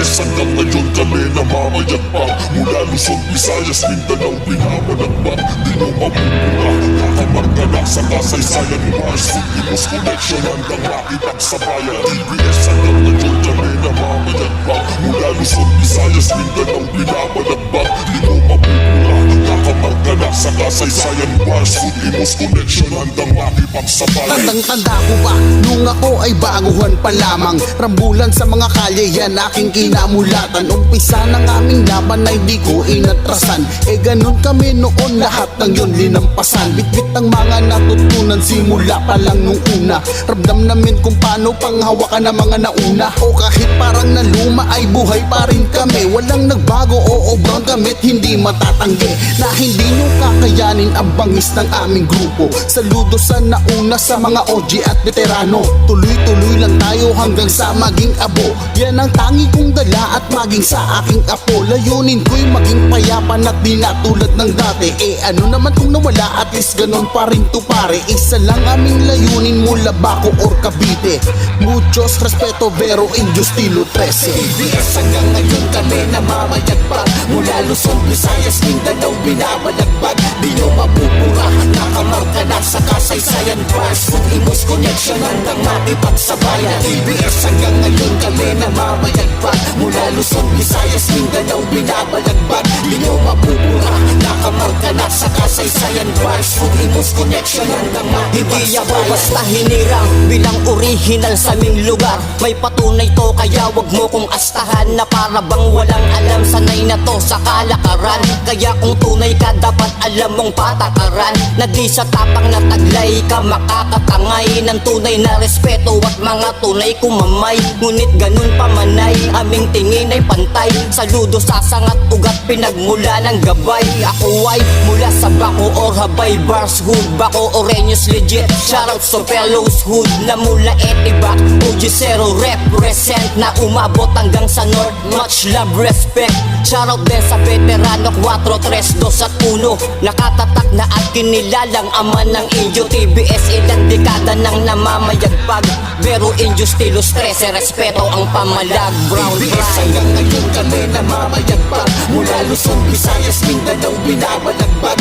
TBS hanggang ngayon kami namamayagpag Mula Luzon, Visayas, Mindanao, pinapalagpag Di nyo mapupura, kakamarka na sa kasaysayan Mars, Ultimos Connection. Hanggang makipagsabayan TBS hanggang ngayon kami namamayagpag Mula Luzon, Visayas, Mindanao, pinapalagpag sa kasaysayan Mars, Ultimos Connection hanggang makipagsabayan Tandang-tanda ko pa Nung ako ay baguhan pa lamang. Rambulan sa mga kalye Yan aking kinamulatan. Umpisa ng aming laban ay di ko inatrasan. Eh ganun kami noon Lahat ng yun linampasan. Bitbit ang mga natutunan Simula pa lang nung una. Ramdam namin kung paano panghawakan ng mga nauna. O kahit parang naluma ay buhay pa rin kami. Walang nagbago o obrang gamit Hindi matatanggi Na hindi nyo kakayanin ang bangis ng aming grupo. Saludo sa nauna sa mga OG at veterano. Tuloy-tuloy lang tayo hanggang sa maging abo. Yan ang tangi kong dala at maging sa aking apo. Layunin ko'y maging payapan at di na tulad ng dati. Eh ano naman kung nawala at least ganun pa rin to pare. Isa lang aming layunin mula Baco or Cavite. Muchos respeto pero in estilo 13 TBS hanggang ngayon kami namamayagpag. Mula Luzon, Visayas, Mindanao, binabalagbag Di nyo mapupura, nakamarka na sa kasaysayan. Bars, Imos Connection hanggang makipagsabayan TBS hanggang ngayon kami namamayagpag Mula Luzon, Visayas, Mindanao, binabalagbag Di nyo mapupura, nakamarka kasaysayan Bars, Imos Connection hanggang Hindi ako basta hinirang. Bilang original sa aming lugar May patunay to kaya wag mo kong astahan Na para bang walang alam. Sanay na to sa kalakaran Kaya kung tunay ka dapat alam mong patakaran. Na di sa tapang na taglay ka makakatangay Ng tunay na respeto at mga tunay kumamay Ngunit ganun pa manay aming tingin ay pantay. Saludo sa sangat ugat pinagmula ng gabay. Ako ay mula sa Bako or Habay Bars Hood Bako Oreños legit. Shoutout sa fellows hood na mula Etibac OG Zero represent na umabot hanggang sa North. Much love respect. Shoutout din sa veterano 4, 3, 2 at 1 Nakatatak na at kinilalang ama ng inyo TBS ilang dekada nang namamayagpag Pero inyo stilo stress respeto ang pamalag. Brown TBS hanggang ngayon kami namamayagpag Mula Luzon, Visayas, Mindanao, binabalagbag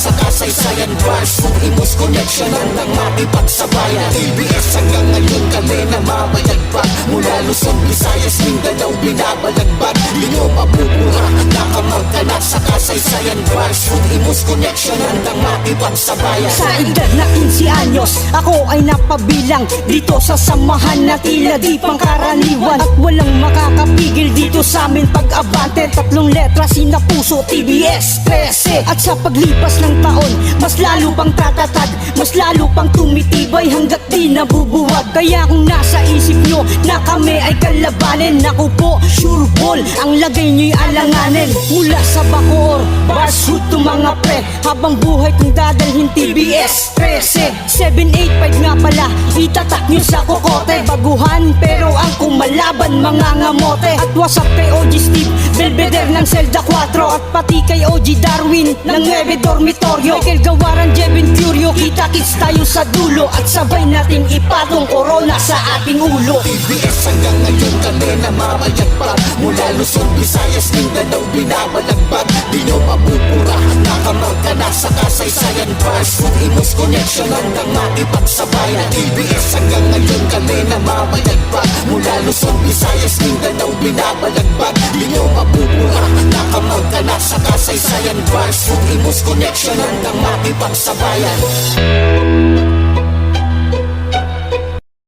sa kasaysayan Bars, Imos Connection hanggang makipagsabayan TBS hanggang ngayon kami namamayagpag. Mula Luzon, Visayas, Mindanao, binabalagbag Di nyo mapupura, nakamarka na sa kasaysayan Bars, Imos Connection hanggang makipagsabayan Sa edad na 15 anyos, ako ay napabilang. Dito sa samahan na tila di pangkaraniwan. At walang makakapigil dito sa amin pag-abante Tatlong letra sinapuso, TBS 13 At sa paglipas ng taon, mas lalo pang tatatag Mas lalo pang tumitibay hanggat di nabubuwag. Kaya kung nasa isip nyo na kami ay kalabanin Naku po, sure ball, ang lagay nyo'y alanganin. Mula sa Bacoor, bars to mga pre Habang buhay kong dadalhin TBS 13 785 nga pala, itatak nyo sa kokote. Baguhan pero ang kumalaban mga ngamote. At wasap kay OG Steve, Belvedere ng Zelda 4 At pati kay OG Darwin ng 9 Dormitorio. Michael Gawaran, Jevin Curio, kita kits tayo sa dulo. At sabay nating ipatong corona sa ating ulo. TBS hanggang ngayon kami namamayagpag Mula Luzon, Visayas, Mindanao, binabalagbag Di nyo mapupura, nakamarka na sa kasaysayan Bars, Imos Connection hanggang makipagsabayan TBS hanggang ngayon kami namamayagpag. Mula Luzon, Visayas, Mindanao, binabalagbag. Di nyo mapupura, nakamarka na sa kasaysayan Bars, Imos Connection hanggang makipagsabayan